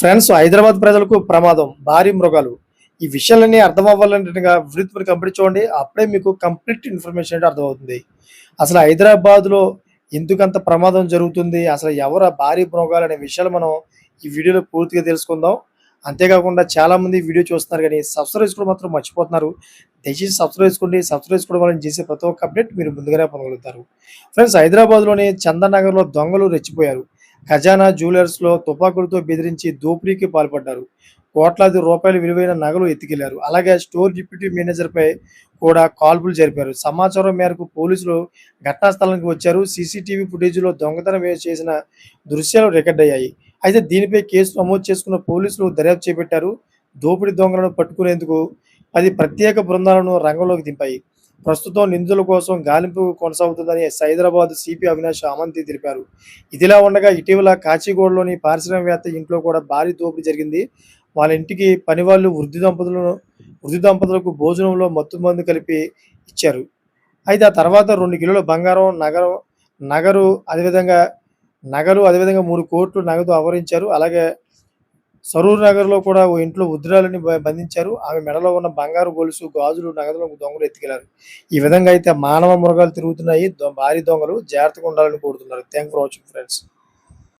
Friends Hyderabad ప్రజలకు ప్రమాదం భారీ మృగాలు. ఈ విషయాలన్నీ అర్థం అవ్వాలంటేగా విడత్ కంప్లీట్ చూడండి. అప్పుడే మీకు కంప్లీట్ ఇన్ఫర్మేషన్ అంటే అర్థమవుతుంది. అసలు హైదరాబాద్లో ఎందుకంత ప్రమాదం జరుగుతుంది? అసలు ఎవరు భారీ మృగాలు అనే విషయాలు మనం ఈ వీడియోలో పూర్తిగా తెలుసుకుందాం. అంతేకాకుండా చాలా మంది వీడియో చూస్తున్నారు కానీ సబ్స్క్రైబ్ చేసుకోవడం మాత్రం మర్చిపోతున్నారు. దయచేసి సబ్స్క్రైబ్ చేసుకోండి. సబ్స్క్రైబ్ చేసుకోవడం వల్ల చేసే ప్రతి ఒక్క అప్డేట్ మీరు ముందుగానే పొందగలుగుతారు. ఫ్రెండ్స్ హైదరాబాద్లోని చందనగర్లో దొంగలు రెచ్చిపోయారు. ఖజానా జ్యువెలర్స్లో తుపాకులతో బెదిరించి దోపిడీకి పాల్పడ్డారు. కోట్లాది రూపాయల విలువైన నగలు ఎత్తుకెళ్ళారు. అలాగే స్టోర్ డిప్యూటీ మేనేజర్పై కూడా కాల్పులు జరిపారు. సమాచారం మేరకు పోలీసులు ఘటనా స్థలానికి వచ్చారు. సీసీటీవీ ఫుటేజ్లో దొంగతనం చేసిన దృశ్యాలు రికార్డ్ అయ్యాయి. అయితే దీనిపై కేసు నమోదు చేసుకున్న పోలీసులు దర్యాప్తు చేపట్టారు. దోపిడీ దొంగలను పట్టుకునేందుకు పది ప్రత్యేక బృందాలను రంగంలోకి దింపాయి. ప్రస్తుతం నిందుల కోసం గాలింపు కొనసాగుతుందని హైదరాబాద్ సిపి అవినాష్ అమంతి తెలిపారు. ఇదిలా ఉండగా ఇటీవల కాచిగూడలోని పారిశ్రామికవేత్త ఇంట్లో కూడా భారీ దోపిడీ జరిగింది. వాళ్ళ ఇంటికి పని వాళ్ళు వృద్ధి దంపతులను వృద్ధి దంపతులకు భోజనంలో మత్తు మందు కలిపి ఇచ్చారు. అయితే ఆ తర్వాత రెండు కిలోల బంగారం నగరం నగరు అదేవిధంగా నగలు అదేవిధంగా మూడు కోట్లు నగదు ఆవరించారు. అలాగే సరూర్ నగర్లో కూడా ఓ ఇంట్లో ఉద్రాలని బంధించారు. ఆమె మెడలో ఉన్న బంగారు గొలుసు గాజులు నగదులను దొంగలు ఎత్తికెళ్ళారు. ఈ విధంగా అయితే మానవ మృగాలు తిరుగుతున్నాయి. దొ- భారీ దొంగలు జాగ్రత్తగా ఉండాలని కోరుతున్నారు. Thank for watching friends.